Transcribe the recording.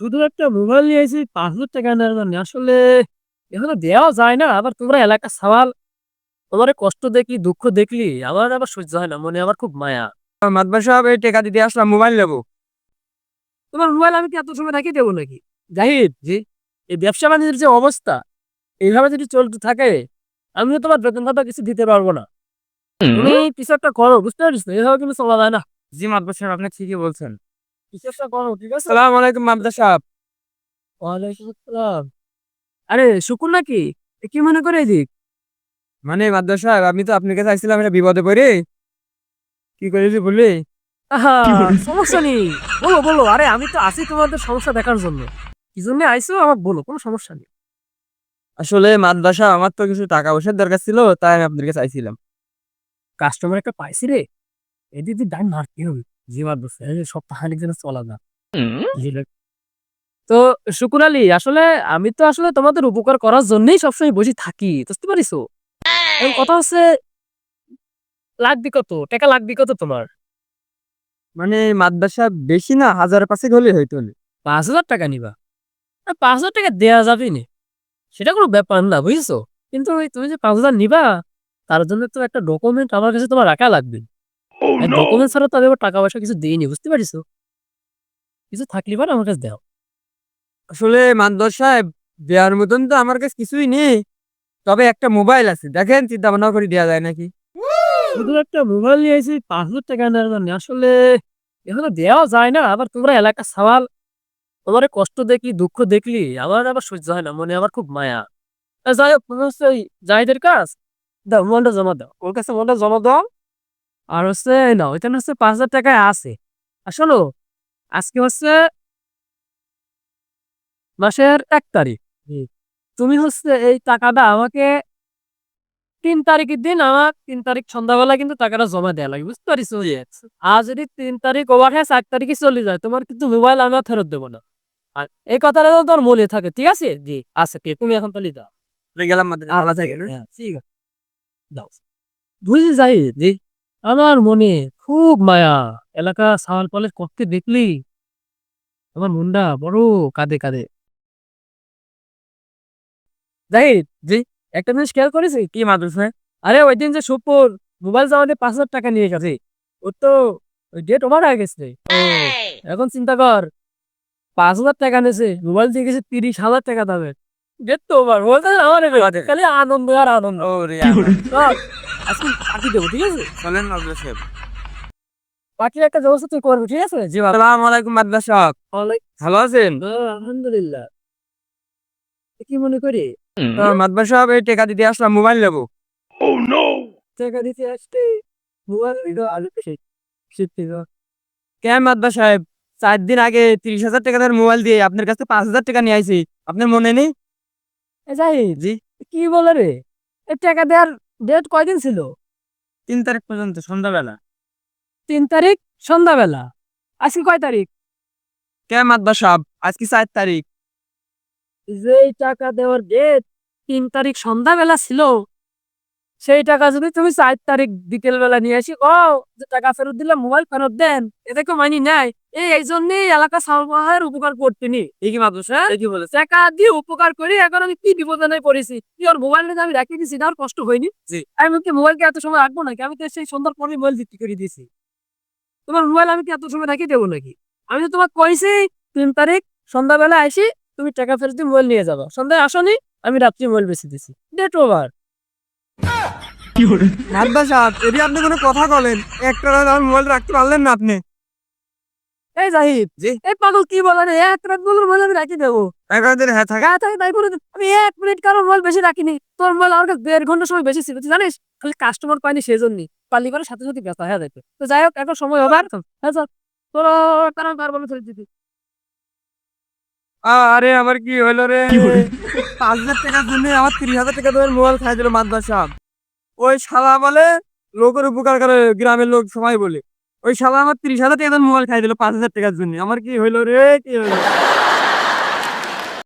শুধু একটা মোবাইল নিয়ে পাঁচ হাজার টাকা নেওয়ার জন্য আসলে এখানে দেওয়া যায় না আবার তোমরা এলাকার সওয়াল। তোমার কষ্ট দেখলি দুঃখ দেখলি আমার আবার সহ্য হয় না মনে আমার খুব মায়া। সাহেব এই টাকা দিতে আসলাম মোবাইল নেব। তোমার মোবাইল আমি কি এত সময় রাখি দেবো নাকি? জাহিদ জি? এই ব্যবসা বাণিজ্যের যে অবস্থা এইভাবে যদি চলতে থাকে আমি তোমার বেতন ভাতা কিছু দিতে পারব না। তুমি কিছু একটা করো বুঝতে পারছিস তো? এভাবে কিন্তু চলা যায় না। জি মাদবা সাহেব আপনি ঠিকই বলছেন। কিছু করো ঠিক আছে? সালাম আলাইকুম মাদবা সাহেব। ওয়ালাইকুম আসসালাম। আরে শুকুর নাকি? কি মনে করে এদিক? মানে সাহেব আমি তো আপনার কাছে আসছিলাম এটা বিপদে পড়ে। কি করেছি বললি? সমস্যা নেই। বলো বলো আরে আমি তো আছি তোমাদের সমস্যা দেখার জন্য। কি জন্য আইসো আমার বলো কোনো সমস্যা নেই। আসলে মাদবা সাহেব আমার তো কিছু টাকা পয়সার দরকার ছিল তাই আমি আপনার কাছে আইছিলাম। কাস্টমার একটা পাইছি রে। এদিক ডান মারতে হবে। জিমার বসে সপ্তাহানিক যেন চলা না তো শুকুর আলী আসলে আমি তো আসলে তোমাদের উপকার করার জন্যই সবসময় বসে থাকি বুঝতে পারিস এখন কথা হচ্ছে লাগবে কত টাকা লাগবে কত তোমার। মানে মাদ্রাসা বেশি না হাজার পাঁচেক হলে হইতো না। পাঁচ হাজার টাকা নিবা? পাঁচ হাজার টাকা দেওয়া যাবে না। সেটা কোনো ব্যাপার না বুঝছ? কিন্তু তুমি যে পাঁচ হাজার নিবা তার জন্য তো একটা ডকুমেন্ট আমার কাছে তোমার রাখা লাগবে। ডকুমেন্ট ছাড়া তো আমি আবার টাকা পয়সা কিছু দিইনি বুঝতে পারিস কিছু থাকলে পারে আমার কাছে দাও। আসলে সাহেব দেওয়ার মতন তো আমার কাছে কিছুই নেই। তবে একটা মোবাইল আছে দেখেন চিন্তা ভাবনা করে দেওয়া যায় নাকি? শুধু একটা মোবাইল নিয়ে এসেছি পাঁচ হাজার টাকা নেওয়ার জন্য। আসলে এখানে দেওয়া যায় না আবার তোমরা এলাকার সওয়াল। তোমার কষ্ট দেখলি দুঃখ দেখলি আমার আবার সহ্য হয় না মনে আমার খুব মায়া। যাই হোক জাহিদের কাজ। দাও মোবাইলটা জমা দাও। ওর কাছে মোবাইলটা জমা দাও। আর হচ্ছে এই নাও এখানে হচ্ছে পাঁচ হাজার টাকায় আছে। আর শোনো আজকে হচ্ছে মাসের এক তারিখ। তুমি হচ্ছে এই টাকাটা আমাকে তিন তারিখের দিন আমার তিন তারিখ সন্ধ্যাবেলা কিন্তু টাকাটা জমা দেওয়া লাগে বুঝতে পারিস আজ যদি তিন তারিখ ওভার হ্যাঁ চার তারিখে চলে যায় তোমার কিন্তু মোবাইল আমি আর ফেরত দেবো না। আর এই কথাটা তো তোর মনে থাকে ঠিক আছে? জি আচ্ছা ঠিক। তুমি এখন তাহলে দাও গেলাম আলাদা গেল হ্যাঁ ঠিক আছে। দাও বুঝলি যাই জি। আমার মনে খুব মায়া। এলাকা সাওয়াল পালের করতে দেখলি? আমার মনটা বড় কাঁদে কাঁদে। জাহিদ জি একটা জিনিস খেয়াল করেছি কি মাদ্রাসা? আরে ওই দিন যে সুপুর মোবাইল জামাতে পাঁচ হাজার টাকা নিয়ে গেছে। ওর তো ওই ডেট ওভার হয়ে গেছে। এখন চিন্তা কর পাঁচ হাজার টাকা নিয়েছে মোবাইল দিয়ে গেছে তিরিশ হাজার টাকা দামের। ডেট তো ওভার বলতে আমার খালি আনন্দ আর আনন্দ। আজকে পার্টি দেবো ঠিক আছে? চলেন মাদ্রাসা সাহেব। পার্টির একটা ব্যবস্থা তুই করবি ঠিক আছে? জি আসসালামু আলাইকুম মাদ্রাসা সাহেব ভালো আছেন? আলহামদুলিল্লাহ। কি মনে করি? তো সাহেব এই টাকা দিতে আসলাম মোবাইল নেব। টাকা দিতে আসতে মোবাইল দিল আলু পেশে সত্যি কেন মাদ্রাসা সাহেব? চার দিন আগে তিরিশ হাজার টাকা দিয়ে মোবাইল দিয়ে আপনার কাছে পাঁচ হাজার টাকা নিয়ে আইছি। আপনার মনে নেই? যাই জি। কি বলে রে? টাকা দেওয়ার ডেট কয়দিন ছিল? তিন তারিখ পর্যন্ত সন্ধ্যাবেলা। তিন তারিখ সন্ধ্যাবেলা। আজকে কয় তারিখ? কেমাত বা সাহেব আজকে চার তারিখ। যেই টাকা দেওয়ার ডেট তিন তারিখ সন্ধ্যাবেলা ছিল। সেই টাকা যদি তুমি চার তারিখ বিকেল বেলা নিয়ে আসি ও যে টাকা ফেরত দিলে মোবাইল ফেরত দেন এতে কেউ মানি নাই। এই এই জন্যই এলাকা সালমাহের উপকার করতেনি এই কি মাদ্রাসা? হ্যাঁ? কি বলেছে টাকা দিয়ে উপকার করি এখন আমি কি বিপদে নাই পড়েছি? তুই ওর মোবাইল নিয়ে আমি রাখি দিছি না কষ্ট হয়নি। আমি কি মোবাইলকে এত সময় রাখব নাকি? আমি তো সেই সন্ধ্যার পরে মোবাইল বিক্রি করে দিয়েছি। তোমার মোবাইল আমি কি এত সময় রাখি দেবো নাকি? আমি তো তোমাকে কইছি তিন তারিখ সন্ধ্যাবেলা আসি তুমি টাকা ফেরত দিয়ে মোবাইল নিয়ে যাব। সন্ধ্যায় আসনি আমি রাত্রি মোবাইল বেশি দিছি। ডেট ওভার মাদ্রাসা সাহেব এটি আপনি কোনো কথা বলেন। একটা আমার মোবাইল রাখতে পারলেন না আপনি। এই জাহিদ জি। এই পাগল কি বলে এক রাত বলব মোবাইল আমি রাখি দেবো। এগারো দিন হ্যাঁ থাকে। গা থাকে তাই করে আমি এক মিনিট কারও মোবাইল বেশি রাখিনি। তোর মোবাইল আমার কাছে দেড় ঘণ্টা সময় বেশি ছিল তুই জানিস? খালি কাস্টমার পাইনি সেজন্যই। পালি করে সাথে সাথে ব্যস্ত হয়ে যেত তো যাই হোক এখন সময় হবে আর হ্যাঁ স্যার। তোর কারণ কার বলে ফেলে দিবি। আরে আমার কি হলো রে? পাঁচ হাজার টাকার জন্য আমার তিরিশ হাজার টাকা তোমার মোবাইল খাই দিল মাদ্রাসা ওই শালা বলে, লোকের উপকার করে গ্রামের লোক সবাই বলে। ওই শালা আমার তিরিশ হাজার টাকা মোবাইল খাই দিল পাঁচ হাজার টাকার জন্য। আমার কি হইল রে? কি হইল?